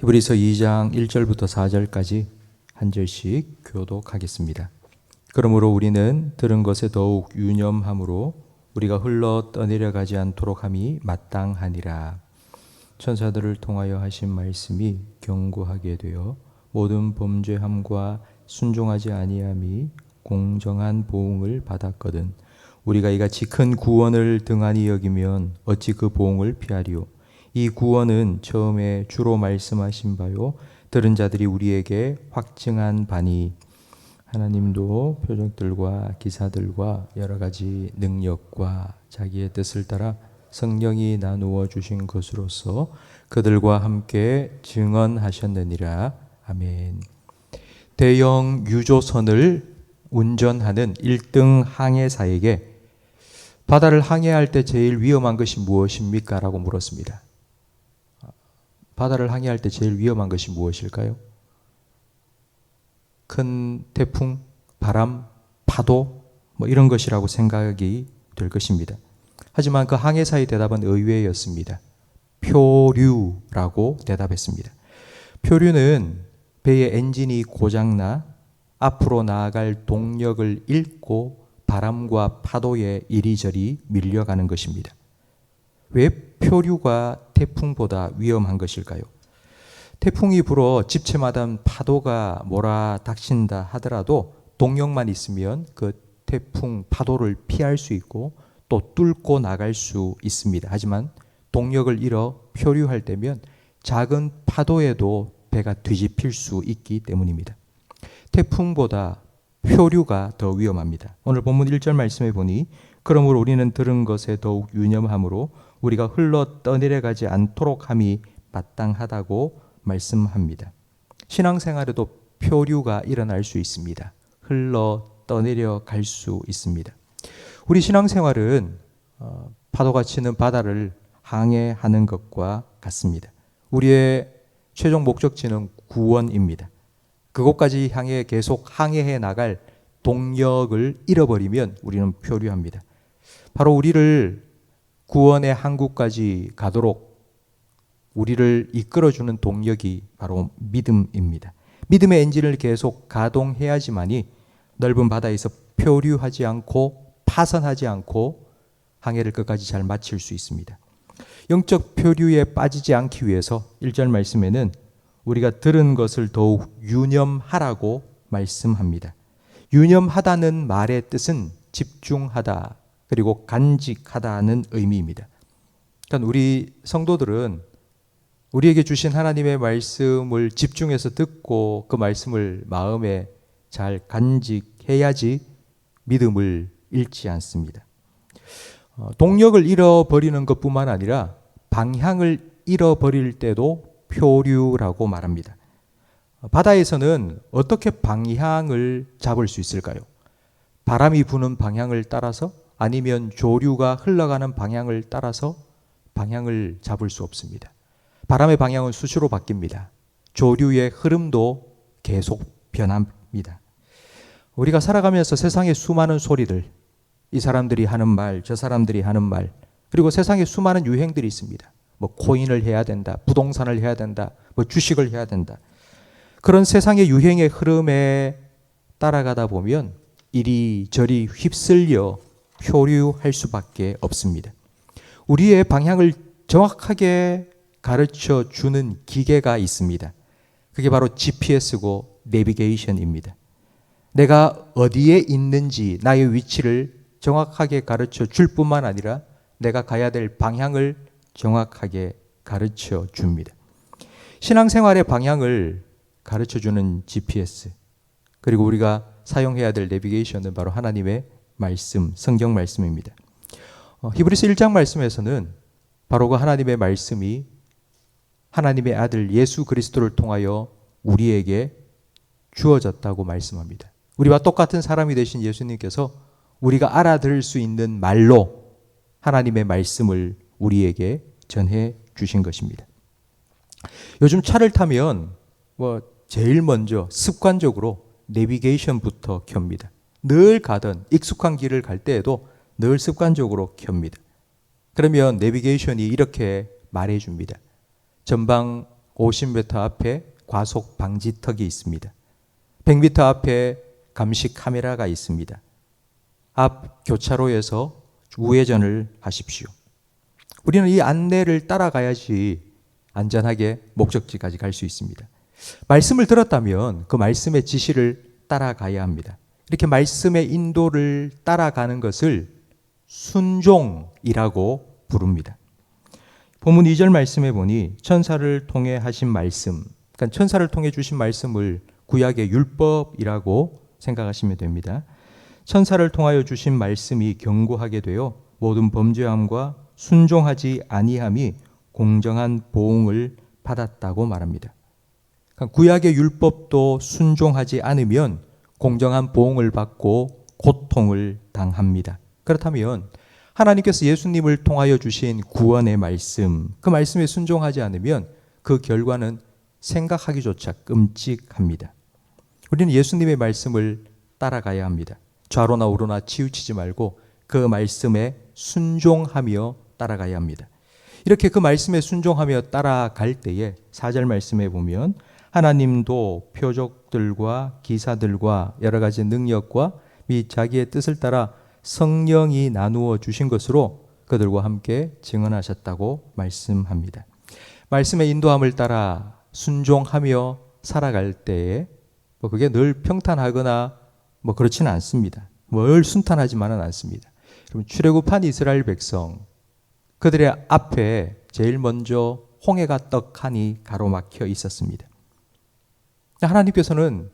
히브리서 2장 1절부터 4절까지 한 절씩 교독하겠습니다. 그러므로 우리는 들은 것에 더욱 유념함으로 우리가 흘러 떠내려가지 않도록 함이 마땅하니라. 천사들을 통하여 하신 말씀이 경고하게 되어 모든 범죄함과 순종하지 아니함이 공정한 보응을 받았거든. 우리가 이같이 큰 구원을 등한히 여기면 어찌 그 보응을 피하리요? 이 구원은 처음에 주로 말씀하신 바요. 들은 자들이 우리에게 확증한 바니 하나님도 표적들과 기사들과 여러 가지 능력과 자기의 뜻을 따라 성령이 나누어 주신 것으로서 그들과 함께 증언하셨느니라. 아멘. 대형 유조선을 운전하는 1등 항해사에게 바다를 항해할 때 제일 위험한 것이 무엇입니까? 라고 물었습니다. 바다를 항해할 때 제일 위험한 것이 무엇일까요? 큰 태풍, 바람, 파도 뭐 이런 것이라고 생각이 될 것입니다. 하지만 그 항해사의 대답은 의외였습니다. 표류라고 대답했습니다. 표류는 배의 엔진이 고장나 앞으로 나아갈 동력을 잃고 바람과 파도에 이리저리 밀려가는 것입니다. 왜 표류가 태풍보다 위험한 것일까요? 태풍이 불어 집채마다 파도가 몰아닥친다 하더라도 동력만 있으면 그 태풍 파도를 피할 수 있고 또 뚫고 나갈 수 있습니다. 하지만 동력을 잃어 표류할 때면 작은 파도에도 배가 뒤집힐 수 있기 때문입니다. 태풍보다 표류가 더 위험합니다. 오늘 본문 1절 말씀에 보니 그러므로 우리는 들은 것에 더욱 유념함으로 우리가 흘러 떠내려가지 않도록 함이 마땅하다고 말씀합니다. 신앙생활에도 표류가 일어날 수 있습니다. 흘러 떠내려갈 수 있습니다. 우리 신앙생활은 어, 파도가 치는 바다를 항해하는 것과 같습니다. 우리의 최종 목적지는 구원입니다. 그곳까지 향해 계속 항해해 나갈 동력을 잃어버리면 우리는 표류합니다. 바로 우리를 구원의 항구까지 가도록 우리를 이끌어주는 동력이 바로 믿음입니다. 믿음의 엔진을 계속 가동해야지만이 넓은 바다에서 표류하지 않고 파선하지 않고 항해를 끝까지 잘 마칠 수 있습니다. 영적 표류에 빠지지 않기 위해서 1절 말씀에는 우리가 들은 것을 더욱 유념하라고 말씀합니다. 유념하다는 말의 뜻은 집중하다 그리고 간직하다는 의미입니다. 그러니까 우리 성도들은 우리에게 주신 하나님의 말씀을 집중해서 듣고 그 말씀을 마음에 잘 간직해야지 믿음을 잃지 않습니다. 어, 동력을 잃어버리는 것뿐만 아니라 방향을 잃어버릴 때도 표류라고 말합니다. 바다에서는 어떻게 방향을 잡을 수 있을까요? 바람이 부는 방향을 따라서 아니면 조류가 흘러가는 방향을 따라서 방향을 잡을 수 없습니다. 바람의 방향은 수시로 바뀝니다. 조류의 흐름도 계속 변합니다. 우리가 살아가면서 세상의 수많은 소리들, 이 사람들이 하는 말, 저 사람들이 하는 말, 그리고 세상에 수많은 유행들이 있습니다. 뭐 코인을 해야 된다, 부동산을 해야 된다, 뭐 주식을 해야 된다. 그런 세상의 유행의 흐름에 따라가다 보면 이리저리 휩쓸려 표류할 수밖에 없습니다. 우리의 방향을 정확하게 가르쳐 주는 기계가 있습니다. 그게 바로 GPS고 내비게이션입니다. 내가 어디에 있는지 나의 위치를 정확하게 가르쳐 줄 뿐만 아니라 내가 가야 될 방향을 정확하게 가르쳐 줍니다. 신앙생활의 방향을 가르쳐 주는 GPS 그리고 우리가 사용해야 될 내비게이션은 바로 하나님의 말씀, 성경 말씀입니다. 어, 히브리서 1장 말씀에서는 바로 그 하나님의 말씀이 하나님의 아들 예수 그리스도를 통하여 우리에게 주어졌다고 말씀합니다. 우리와 똑같은 사람이 되신 예수님께서 우리가 알아들을 수 있는 말로 하나님의 말씀을 우리에게 전해 주신 것입니다. 요즘 차를 타면 뭐 제일 먼저 습관적으로 내비게이션부터 켭니다. 늘 가던 익숙한 길을 갈 때에도 늘 습관적으로 켭니다. 그러면 내비게이션이 이렇게 말해 줍니다. 전방 50m 앞에 과속 방지턱이 있습니다. 100m 앞에 감시 카메라가 있습니다. 앞 교차로에서 우회전을 하십시오. 우리는 이 안내를 따라가야지 안전하게 목적지까지 갈 수 있습니다. 말씀을 들었다면 그 말씀의 지시를 따라가야 합니다. 이렇게 말씀의 인도를 따라가는 것을 순종이라고 부릅니다. 본문 2절 말씀에 보니 천사를 통해 하신 말씀, 그러니까 천사를 통해 주신 말씀을 구약의 율법이라고 생각하시면 됩니다. 천사를 통하여 주신 말씀이 경고하게 되어 모든 범죄함과 순종하지 아니함이 공정한 보응을 받았다고 말합니다. 그러니까 구약의 율법도 순종하지 않으면 공정한 보응을 받고 고통을 당합니다. 그렇다면 하나님께서 예수님을 통하여 주신 구원의 말씀, 그 말씀에 순종하지 않으면 그 결과는 생각하기조차 끔찍합니다. 우리는 예수님의 말씀을 따라가야 합니다. 좌로나 우로나 치우치지 말고 그 말씀에 순종하며 따라가야 합니다. 이렇게 그 말씀에 순종하며 따라갈 때에 사절 말씀에 보면 하나님도 표적 들과 기사들과 여러 가지 능력과 및 자기의 뜻을 따라 성령이 나누어 주신 것으로 그들과 함께 증언하셨다고 말씀합니다. 말씀의 인도함을 따라 순종하며 살아갈 때에 뭐 그게 늘 평탄하거나 뭐 그렇지는 않습니다. 뭘 순탄하지만은 않습니다. 그럼 출애굽한 이스라엘 백성 그들의 앞에 제일 먼저 홍해가 떡하니 가로막혀 있었습니다. 하나님께서는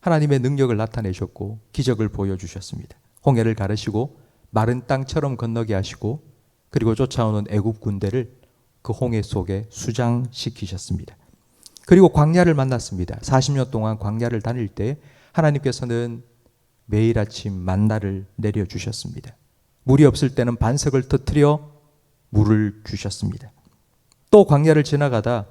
하나님의 능력을 나타내셨고 기적을 보여주셨습니다. 홍해를 가르시고 마른 땅처럼 건너게 하시고 그리고 쫓아오는 애굽 군대를 그 홍해 속에 수장시키셨습니다. 그리고 광야를 만났습니다. 40년 동안 광야를 다닐 때 하나님께서는 매일 아침 만나를 내려 주셨습니다. 물이 없을 때는 반석을 터뜨려 물을 주셨습니다. 또 광야를 지나가다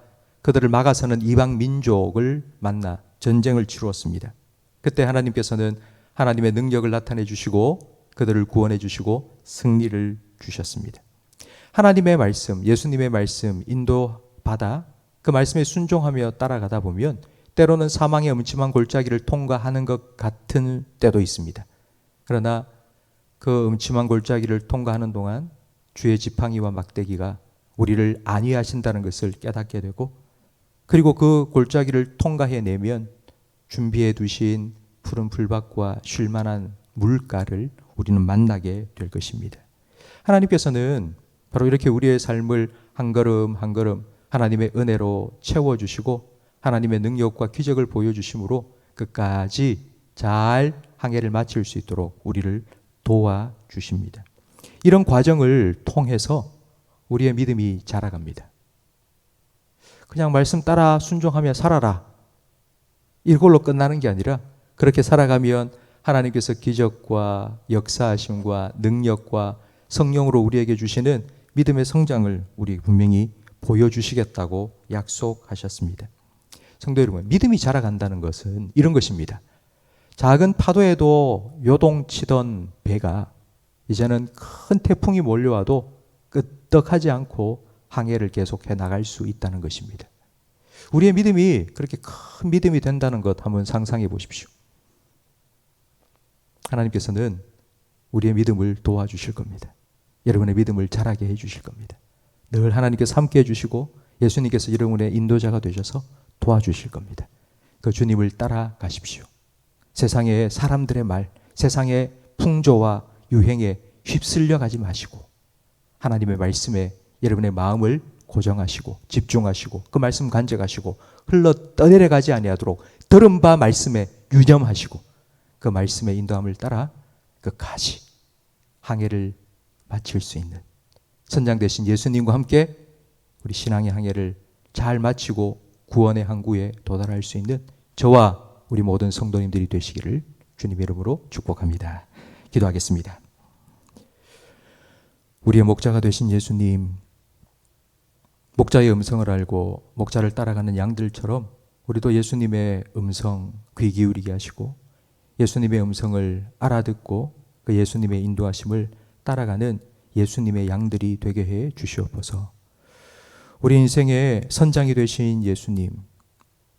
그들을 막아서는 이방 민족을 만나 전쟁을 치루었습니다. 그때 하나님께서는 하나님의 능력을 나타내 주시고 그들을 구원해 주시고 승리를 주셨습니다. 하나님의 말씀, 예수님의 말씀 인도받아 그 말씀에 순종하며 따라가다 보면 때로는 사망의 음침한 골짜기를 통과하는 것 같은 때도 있습니다. 그러나 그 음침한 골짜기를 통과하는 동안 주의 지팡이와 막대기가 우리를 안위하신다는 것을 깨닫게 되고 그리고 그 골짜기를 통과해 내면 준비해 두신 푸른 풀밭과 쉴 만한 물가를 우리는 만나게 될 것입니다. 하나님께서는 바로 이렇게 우리의 삶을 한 걸음 한 걸음 하나님의 은혜로 채워주시고 하나님의 능력과 기적을 보여주심으로 끝까지 잘 항해를 마칠 수 있도록 우리를 도와주십니다. 이런 과정을 통해서 우리의 믿음이 자라갑니다. 그냥 말씀 따라 순종하며 살아라. 이걸로 끝나는 게 아니라 그렇게 살아가면 하나님께서 기적과 역사하심과 능력과 성령으로 우리에게 주시는 믿음의 성장을 우리 분명히 보여주시겠다고 약속하셨습니다. 성도 여러분, 믿음이 자라간다는 것은 이런 것입니다. 작은 파도에도 요동치던 배가 이제는 큰 태풍이 몰려와도 끄떡하지 않고 항해를 계속해 나갈 수 있다는 것입니다. 우리의 믿음이 그렇게 큰 믿음이 된다는 것 한번 상상해 보십시오. 하나님께서는 우리의 믿음을 도와주실 겁니다. 여러분의 믿음을 자라게 해 주실 겁니다. 늘 하나님께서 함께 해 주시고 예수님께서 여러분의 인도자가 되셔서 도와주실 겁니다. 그 주님을 따라가십시오. 세상의 사람들의 말, 세상의 풍조와 유행에 휩쓸려 가지 마시고 하나님의 말씀에 여러분의 마음을 고정하시고 집중하시고 그 말씀 간직하시고 흘러 떠내려 가지 아니하도록 들은 바 말씀에 유념하시고 그 말씀의 인도함을 따라 끝까지 항해를 마칠 수 있는 선장 되신 예수님과 함께 우리 신앙의 항해를 잘 마치고 구원의 항구에 도달할 수 있는 저와 우리 모든 성도님들이 되시기를 주님 이름으로 축복합니다. 기도하겠습니다. 우리의 목자가 되신 예수님, 목자의 음성을 알고 목자를 따라가는 양들처럼 우리도 예수님의 음성 귀 기울이게 하시고 예수님의 음성을 알아듣고 그 예수님의 인도하심을 따라가는 예수님의 양들이 되게 해 주시옵소서. 우리 인생의 선장이 되신 예수님,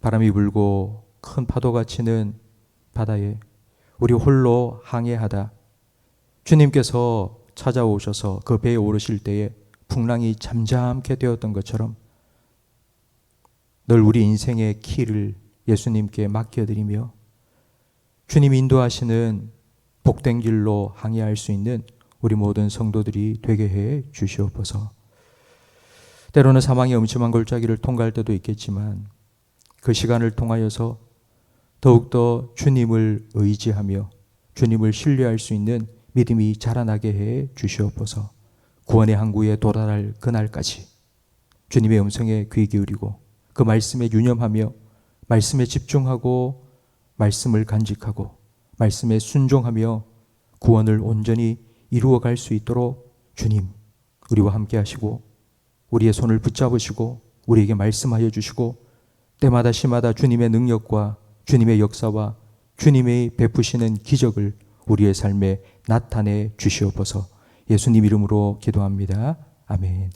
바람이 불고 큰 파도가 치는 바다에 우리 홀로 항해하다 주님께서 찾아오셔서 그 배에 오르실 때에 풍랑이 잠잠케 되었던 것처럼 늘 우리 인생의 키를 예수님께 맡겨드리며 주님 인도하시는 복된 길로 항해할 수 있는 우리 모든 성도들이 되게 해 주시옵소서. 때로는 사망의 음침한 골짜기를 통과할 때도 있겠지만 그 시간을 통하여서 더욱더 주님을 의지하며 주님을 신뢰할 수 있는 믿음이 자라나게 해 주시옵소서. 구원의 항구에 도달할 그날까지 주님의 음성에 귀 기울이고 그 말씀에 유념하며 말씀에 집중하고 말씀을 간직하고 말씀에 순종하며 구원을 온전히 이루어 갈 수 있도록 주님 우리와 함께 하시고 우리의 손을 붙잡으시고 우리에게 말씀하여 주시고 때마다 시마다 주님의 능력과 주님의 역사와 주님의 베푸시는 기적을 우리의 삶에 나타내 주시옵소서 예수님 이름으로 기도합니다. 아멘.